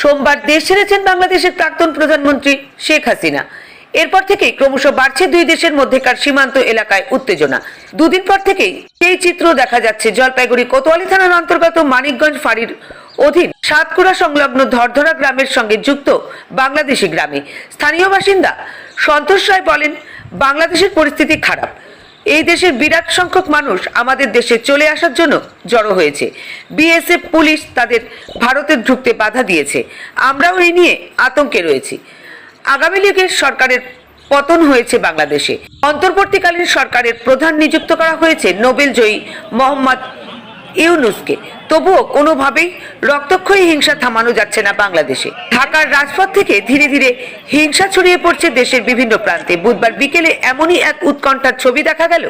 সোমবার দেশ ছেড়েছেন বাংলাদেশের প্রাক্তন প্রধানমন্ত্রী শেখ হাসিনা। এরপর থেকেই ক্রমশ বাড়ছে দুই দেশের মধ্যেকার সীমান্ত এলাকায় উত্তেজনা। দুদিন পর থেকেই সেই চিত্র দেখা যাচ্ছে জলপাইগুড়ি কোতোয়ালি থানার অন্তর্গত মানিকগঞ্জ ফাঁড়ির অধীন সাতকুড়া সংলগ্ন ধরধরা গ্রামের সঙ্গে যুক্ত বাংলাদেশি গ্রামে। স্থানীয় বাসিন্দা সন্তোষ রায় বলেন, বাংলাদেশের পরিস্থিতি খারাপ। এই দেশের বিরাট সংখ্যক মানুষ আমাদের দেশে চলে আসার জন্য জড়ো হয়েছে। বিএসএফ পুলিশ তাদের ভারতে ঢুকতে বাধা দিয়েছে। আমরাও এই নিয়ে আতঙ্কে রয়েছি। আগামী লীগের সরকারের পতন হয়েছে বাংলাদেশে। অন্তর্বর্তীকালীন সরকারের প্রধান নিযুক্ত করা হয়েছে নোবেল জয়ী মোহাম্মদ ইউনুসকে। তবুও কোনোভাবেই রক্তক্ষয়ী হিংসা থামানো যাচ্ছে না বাংলাদেশে। ঢাকার রাজপথ থেকে ধীরে ধীরে হিংসা ছড়িয়ে পড়ছে দেশের বিভিন্ন প্রান্তে। বুধবার বিকেলে এমনই এক উৎকণ্ঠার ছবি দেখা গেল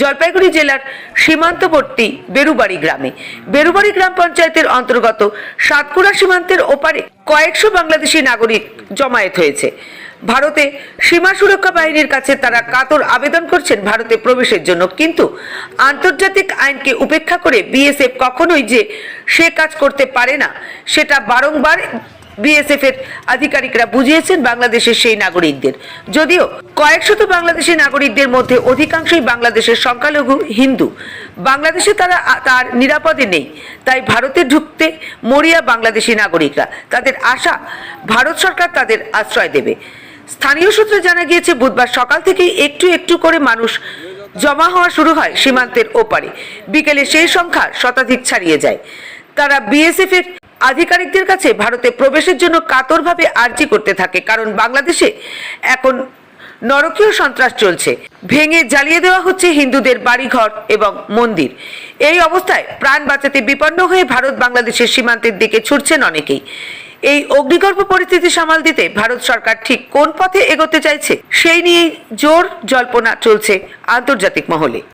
জলপাইগুড়ি জেলার সীমান্তবর্তী বেরুবাড়ি গ্রামে। বেরুবাড়ি গ্রাম পঞ্চায়েতের অন্তর্গত সাতকুড়া সীমান্তের ওপারে কয়েকশো বাংলাদেশি নাগরিক জমায়েত হয়েছে। ভারতে সীমা সুরক্ষা বাহিনীর কাছে তারা কাতর আবেদন করছেন ভারতে প্রবেশের জন্য। কিন্তু আন্তর্জাতিক আইনকে উপেক্ষা করে বিএসএফ কখনোই যে সে কাজ করতে পারে না, সেটা বারংবার বিএসএফ এর আধিকারিকরা বুঝিয়েছেন বাংলাদেশের সেই নাগরিকদের। যদিও কয়েকশত বাংলাদেশি নাগরিকদের মধ্যে অধিকাংশই বাংলাদেশের সংখ্যালঘু হিন্দু। বাংলাদেশে তারা তার নিরাপদে নেই, তাই ভারতে ঢুকতে মরিয়া বাংলাদেশি নাগরিকরা, তাদের আশা ভারত সরকার তাদের আশ্রয় দেবে। স্থানীয় সূত্রে জানা গিয়েছে, বুধবার সকাল থেকেই একটু একটু করে মানুষ জমা হওয়া শুরু হয় সীমান্তের ওপারে। বিকেলে সেই সংখ্যা শতাধিক ছাড়িয়ে যায়। তারা বিএসএফ এর আধিকারিকদের কাছে ভারতে প্রবেশের জন্য কাতরভাবে আর্জি করতে থাকে, কারণ বাংলাদেশে এখন নরকীয় সন্ত্রাস চলছে। ভেঙে জ্বালিয়ে দেওয়া হচ্ছে হিন্দুদের বাড়িঘর এবং মন্দির। এই অবস্থায় প্রাণ বাঁচাতে বিপন্ন হয়ে ভারত বাংলাদেশের সীমান্তের দিকে ছুটছেন অনেকেই। এই অগ্নিগর্ভ পরিস্থিতি সামাল দিতে ভারত সরকার ঠিক কোন পথে এগোতে চাইছে, সেই নিয়ে জোর জল্পনা চলছে আন্তর্জাতিক মহলে।